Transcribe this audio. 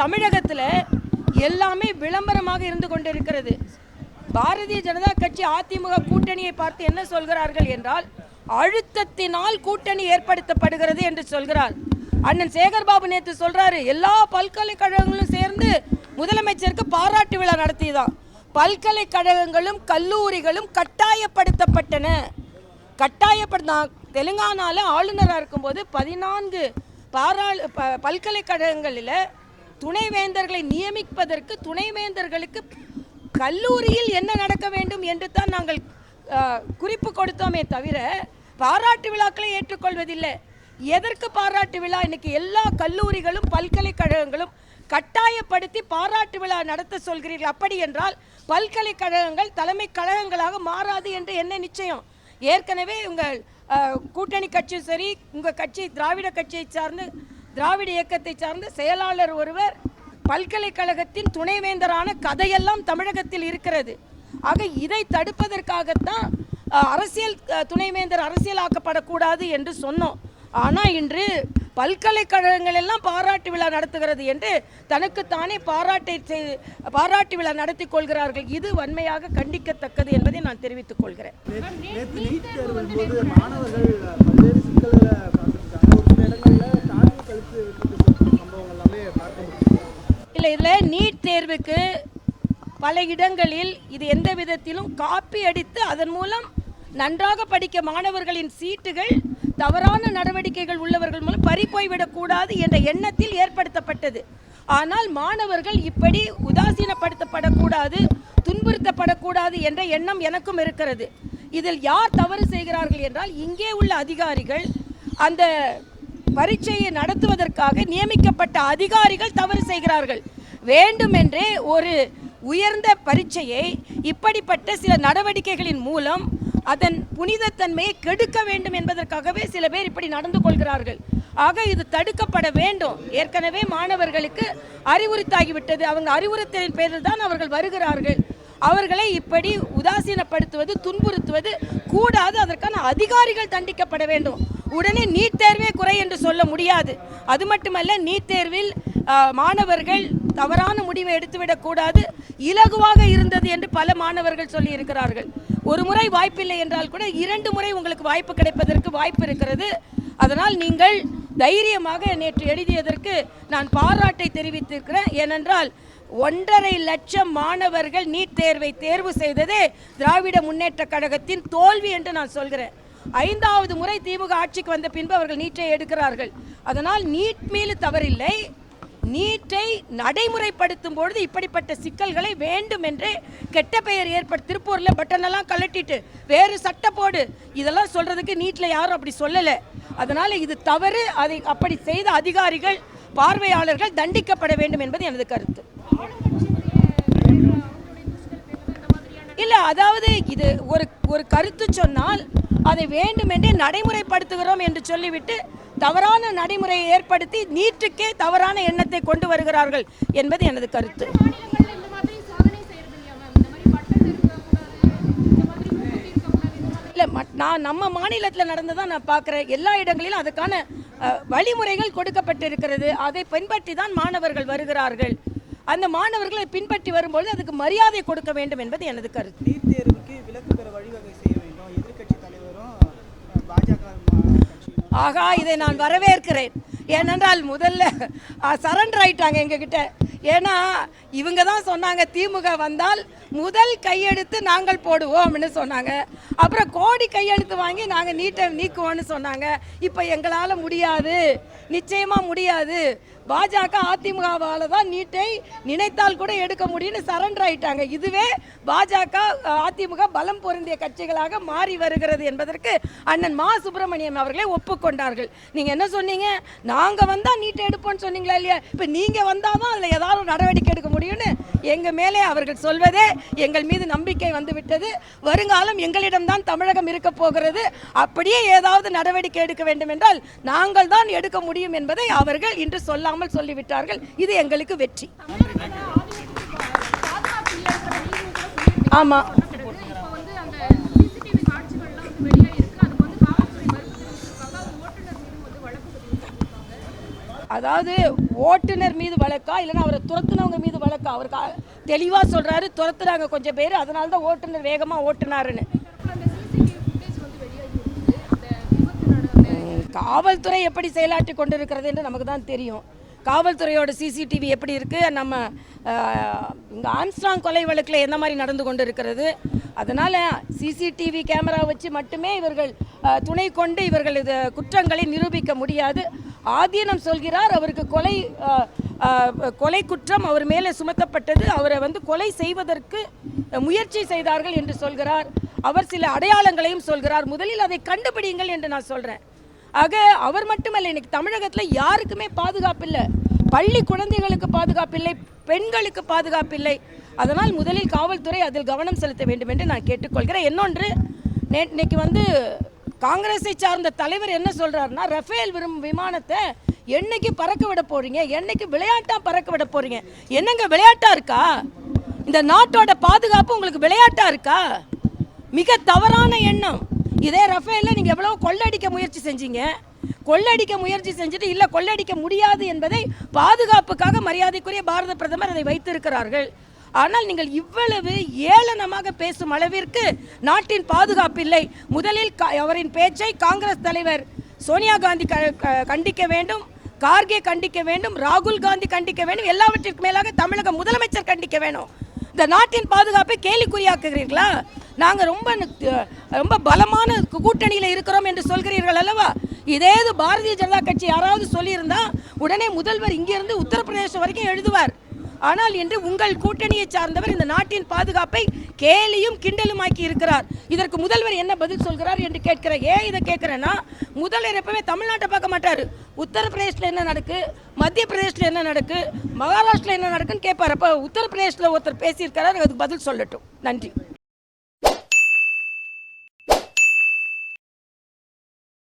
தமிழகத்தில் எல்லாமே விளம்பரமாக இருந்து கொண்டிருக்கிறது. பாரதிய ஜனதா கட்சி அதிமுக கூட்டணியை பார்த்து என்ன சொல்கிறார்கள் என்றால் அழுத்தத்தினால் கூட்டணி ஏற்படுத்தப்படுகிறது என்று சொல்கிறார். அண்ணன் சேகர்பாபு நேற்று சொல்றாரு எல்லா பல்கலைக்கழகங்களும் சேர்ந்து முதலமைச்சருக்கு பாராட்டு விழா நடத்தியதான் பல்கலைக்கழகங்களும் கல்லூரிகளும் கட்டாயப்படுத்தப்பட்டன. கட்டாயப்படுத்த நான் தெலுங்கானால ஆளுநராக இருக்கும்போது பதினான்கு பாராளு ப பல்கலைக்கழகங்களில் துணைவேந்தர்களை நியமிப்பதற்கு துணைவேந்தர்களுக்கு கல்லூரியில் என்ன நடக்க வேண்டும் என்று தான் நாங்கள் குறிப்பு கொடுத்தோமே தவிர பாராட்டு விழாக்களை ஏற்றுக்கொள்வதில்லை. எதற்கு பாராட்டு விழா? இன்னைக்கு எல்லா கல்லூரிகளும் பல்கலைக்கழகங்களும் கட்டாயப்படுத்தி பாராட்டு விழா நடத்த சொல்கிறீர்கள். அப்படி என்றால் பல்கலைக்கழகங்கள் தலைமை கழகங்களாக மாறாது என்று என்ன நிச்சயம்? ஏற்கனவே உங்கள் கூட்டணி கட்சியும் சரி உங்கள் கட்சி திராவிட கட்சியை சார்ந்து திராவிட இயக்கத்தை சார்ந்த செயலாளர் ஒருவர் பல்கலைக்கழகத்தின் துணைவேந்தரான கதையெல்லாம் தமிழகத்தில் இருக்கிறது. ஆக இதை தடுப்பதற்காகத்தான் அரசியல் துணைவேந்தர் அரசியலாக்கப்படக்கூடாது என்று சொன்னோம். ஆனால் இன்று பல்கலைக்கழகங்கள் எல்லாம் பாராட்டு விழா நடத்துகிறது என்று தனக்குத்தானே பாராட்டை செய்து பாராட்டு விழா நடத்தி கொள்கிறார்கள். இது வன்மையாக கண்டிக்கத்தக்கது என்பதை நான் தெரிவித்துக் கொள்கிறேன் நேற்று நீட் தேர்வின் போது மாணவர்கள் பல்வேறு சிக்கல்களை பார்த்துருக்காங்க ஒரு சில இடங்கள்ல தாண்டி கழித்து விட்டுட்டு சம்பவங்கள் எல்லாமே பார்க்க முடியும் இல்லை இதில் நீட் தேர்வுக்கு பல இடங்களில் இது எந்த விதத்திலும் காப்பி அடித்து அதன் மூலம் நன்றாக படிக்க மாணவர்களின் சீட்டுகள் தவறான நடவடிக்கைகள் உள்ளவர்கள் மூலம் பறிப்போய்விடக்கூடாது என்ற எண்ணத்தில் ஏற்படுத்தப்பட்டது. ஆனால் மாணவர்கள் இப்படி உதாசீனப்படுத்தப்படக்கூடாது துன்புறுத்தப்படக்கூடாது என்ற எண்ணம் எனக்கும் இருக்கிறது. இதில் யார் தவறு செய்கிறார்கள் என்றால் இங்கே உள்ள அதிகாரிகள் அந்த பரீட்சையை நடத்துவதற்காக நியமிக்கப்பட்ட அதிகாரிகள் தவறு செய்கிறார்கள். வேண்டுமென்றே ஒரு உயர்ந்த பரீட்சையை இப்படிப்பட்ட சில நடவடிக்கைகளின் மூலம் அதன் புனிதத்தன்மையை கெடுக்க வேண்டும் என்பதற்காகவே சில பேர் இப்படி நடந்து கொள்கிறார்கள். ஆக இது தடுக்கப்பட வேண்டும். ஏற்கனவே மாணவர்களுக்கு அறிவுறுத்தாகிவிட்டது. அவங்க அறிவுறுத்தலின் பேரில் தான் அவர்கள் வருகிறார்கள். அவர்களை இப்படி உதாசீனப்படுத்துவது துன்புறுத்துவது கூடாது. அதற்கான அதிகாரிகள் தண்டிக்கப்பட வேண்டும். உடனே நீட் தேர்வே குறை என்று சொல்ல முடியாது. அது மட்டுமல்ல நீட் தேர்வில் மாணவர்கள் தவறான முடிவை எடுத்துவிடக்கூடாது இலகுவாக இருந்தது என்று பல மாணவர்கள் சொல்லி இருக்கிறார்கள் ஒரு முறை வாய்ப்பில்லை என்றால் கூட இரண்டு முறை உங்களுக்கு வாய்ப்பு கிடைப்பதற்கு வாய்ப்பு இருக்கிறது. அதனால் நீங்கள் தைரியமாக நேற்று எழுதியதற்கு நான் பாராட்டை தெரிவித்திருக்கிறேன். ஏனென்றால் ஒன்றரை லட்சம் மாணவர்கள் நீட் தேர்வை தேர்வு செய்ததே திராவிட முன்னேற்ற கழகத்தின் தோல்வி என்று நான் சொல்கிறேன். ஐந்தாவது முறை திமுக ஆட்சிக்கு வந்த பின்பு அவர்கள் நீட்டை எடுக்கிறார்கள். அதனால் நீட் மீது தவறில்லை. நீட்டை நடைமுறைப்படுத்தும் பொழுது இப்படிப்பட்ட சிக்கல்களை வேண்டுமென்றே கெட்ட பெயர் ஏற்பட திருப்பூரில் பட்டனெல்லாம் கழட்டிட்டு வேறு சட்டை போடு இதெல்லாம் சொல்றதுக்கு நீட்டில் யாரும் அப்படி சொல்லலை. அதனால இது தவறு. அதை அப்படி செய்த அதிகாரிகள் பார்வையாளர்கள் தண்டிக்கப்பட வேண்டும் என்பது எனது கருத்து. இல்ல அதாவது இது ஒரு ஒரு கருத்து சொன்னால் அதை வேண்டுமென்றே நடைமுறைப்படுத்துகிறோம் என்று சொல்லிவிட்டு தவறான நடைமுறையை ஏற்படுத்தி நீட்டுக்கே தவறான எண்ணத்தை கொண்டு வருகிறார்கள் என்பது எனது கருத்து. இல்லை மட் நான் நம்ம மாநிலத்தில் நடந்ததான் நான் பார்க்குறேன் எல்லா இடங்களிலும் அதுக்கான வழிமுறைகள் கொடுக்கப்பட்டிருக்கிறது. அதை பின்பற்றி தான் மாணவர்கள் வருகிறார்கள். அந்த மாணவர்களை பின்பற்றி வரும்பொழுது அதுக்கு மரியாதை கொடுக்க வேண்டும் என்பது எனது கருத்து. நீட் தேர்வுக்கு விலக்கு பெற வழிவகை செய்ய வேண்டும் எதிர்க்கட்சி தலைவரும் அஹ், பாஜக கட்சியும் ஆகா இதை நான் வரவேற்கிறேன். ஏனென்றால் முதல்ல சரண்டர் ஆயிட்டாங்க எங்ககிட்ட. ஏன்னா இவங்க தான் சொன்னாங்க திமுக வந்தால் முதல் கையெழுத்து நாங்கள் போடுவோம்னு சொன்னாங்க. அப்புறம் கோடி கையெழுத்து வாங்கி நாங்கள் நீட்டை நீக்குவோம்னு சொன்னாங்க. இப்போ எங்களால் முடியாது. நிச்சயமாக முடியாது. பாஜக அதிமுகவால் தான் நீட்டை நினைத்தால் கூட எடுக்க முடியும்னு சரண்டர் ஆயிட்டாங்க. இதுவே பாஜக அதிமுக பலம் பொருந்திய கட்சிகளாக மாறி வருகிறது என்பதற்கு அண்ணன் மா. சுப்பிரமணியம் அவர்களே ஒப்புக்கொண்டார்கள். நீங்கள் என்ன சொன்னீங்க? நாங்கள் வந்தால் நீட்டை எடுப்போம்னு சொன்னீங்களா இல்லையா? இப்போ நீங்கள் வந்தால் தான் அதில் ஏதாவது நடவடிக்கை எடுக்க முடியும்னு எங்கள் மேலே அவர்கள் சொல்வதே எங்கள் மீது நம்பிக்கை வந்து விட்டது வருங்காலம் எங்களிடம்தான் தமிழகம் இருக்க போகிறது. அப்படியே ஏதாவது நடவடிக்கை எடுக்க வேண்டும் என்றால் நாங்கள் தான் எடுக்க முடியும் என்பதை அவர்கள் இன்று சொல்லாமல் சொல்லிவிட்டார்கள். இது எங்களுக்கு வெற்றி. ஆமாம் இப்போ வந்து அந்த சிசிடிவி காட்சிகள்லாம் வந்து வெளியாயிருக்கு அதுக்கு வந்து காவல்துறை மறுப்பு தெரிவிச்சிருக்காங்க அவங்க ஓட்டுநர் மீதும் வந்து வழக்கு பதிவு செஞ்சிருக்காங்க அதாவது ஓட்டுநர் மீது வழக்கா இல்லைன்னா அவரை துரத்துனவங்க மீது வழக்கா? அவர் தெளிவாக சொல்கிறாரு துரத்துறாங்க கொஞ்சம் பேர் அதனால தான் ஓட்டுநர் வேகமாக ஓட்டுனாருன்னு. காவல்துறை எப்படி செயலாற்றி கொண்டிருக்கிறது என்று நமக்கு தான் தெரியும். காவல்துறையோட சிசிடிவி எப்படி இருக்குது நம்ம இங்கே ஆம்ஸ்ட்ராங் கொலை வழக்கில் எந்த மாதிரி நடந்து கொண்டு இருக்கிறது அதனால் சிசிடிவி கேமரா வச்சு மட்டுமே இவர்கள் துணை கொண்டு இவர்கள் இது குற்றங்களை நிரூபிக்க முடியாது. ஆதீனம் சொல்கிறார் அவருக்கு கொலை கொலை குற்றம் அவர் மேலே சுமத்தப்பட்டது. அவரை வந்து கொலை செய்வதற்கு முயற்சி செய்தார்கள் என்று சொல்கிறார். அவர் சில அடையாளங்களையும் சொல்கிறார். முதலில் அதை கண்டுபிடிங்கள் என்று நான் சொல்கிறேன் ஆக அவர் மட்டுமல்ல இன்னைக்கு தமிழகத்தில் யாருக்குமே பாதுகாப்பு இல்லை பள்ளி குழந்தைகளுக்கு பாதுகாப்பில்லை பெண்களுக்கு பாதுகாப்பில்லை. அதனால் முதலில் காவல்துறை அதில் கவனம் செலுத்த வேண்டும் என்று நான் கேட்டுக்கொள்கிறேன். இன்னொன்று நே இன்னைக்கு வந்து காங்கிரஸை சார்ந்த தலைவர் என்ன சொல்கிறாருன்னா ரஃபேல் விரும் விமானத்தை என்னைக்கு பறக்க விட போகிறீங்க என்னைக்கு விளையாட்டாக பறக்க விட போகிறீங்க என்னங்க விளையாட்டாக இருக்கா? இந்த நாட்டோட பாதுகாப்பு உங்களுக்கு விளையாட்டாக இருக்கா? மிக தவறான எண்ணம். இதே ரஃபேலில் நீங்கள் எவ்வளோ கொள்ளடிக்க முயற்சி செஞ்சீங்க. கொள்ளடிக்க முயற்சி செஞ்சுட்டு இல்லை கொள்ளடிக்க முடியாது என்பதை பாதுகாப்புக்காக மரியாதைக்குரிய பாரத பிரதமர் அதை வைத்திருக்கிறார்கள். ஆனால் நீங்கள் இவ்வளவு ஏளனமாக பேசும் அளவிற்கு நாட்டின் பாதுகாப்பில்லை. முதலில் அவரின் பேச்சை காங்கிரஸ் தலைவர் சோனியா காந்தி க- கண்டிக்க வேண்டும் கார்கே கண்டிக்க வேண்டும் ராகுல் காந்தி கண்டிக்க வேண்டும் எல்லாவற்றிற்கு மேலாக தமிழக முதலமைச்சர் கண்டிக்க வேணும் இந்த நாட்டின் பாதுகாப்பை கேலிக்குறியாக்குகிறீர்களா? நாங்கள் ரொம்ப ரொம்ப பலமான கூட்டணியில் இருக்கிறோம் என்று சொல்கிறீர்கள் அல்லவா? இதே இது பாரதிய ஜனதா கட்சி யாராவது சொல்லியிருந்தா உடனே முதல்வர் இங்கிருந்து உத்தரப்பிரதேசம் வரைக்கும் எழுதுவார். ஆனால் இன்று உங்கள் கூட்டணியை சார்ந்தவர் இந்த நாட்டின் பாதுகாப்பை கேலியும் கிண்டலுமாக்கி இருக்கிறார். இதற்கு முதல்வர் என்ன பதில் சொல்கிறார் என்று கேட்கிற ஏன் இதை கேட்குறேன்னா முதல்வர் எப்பவுமே தமிழ்நாட்டை பார்க்க மாட்டார். உத்தரப்பிரதேசில் என்ன நடக்கு? மத்திய பிரதேசில் என்ன நடக்கு? மகாராஷ்டிரில் என்ன நடக்குன்னு கேட்பார். அப்போ உத்தரப்பிரதேசில் ஒருத்தர் பேசியிருக்கிறார் அதுக்கு பதில் சொல்லட்டும். நன்றி.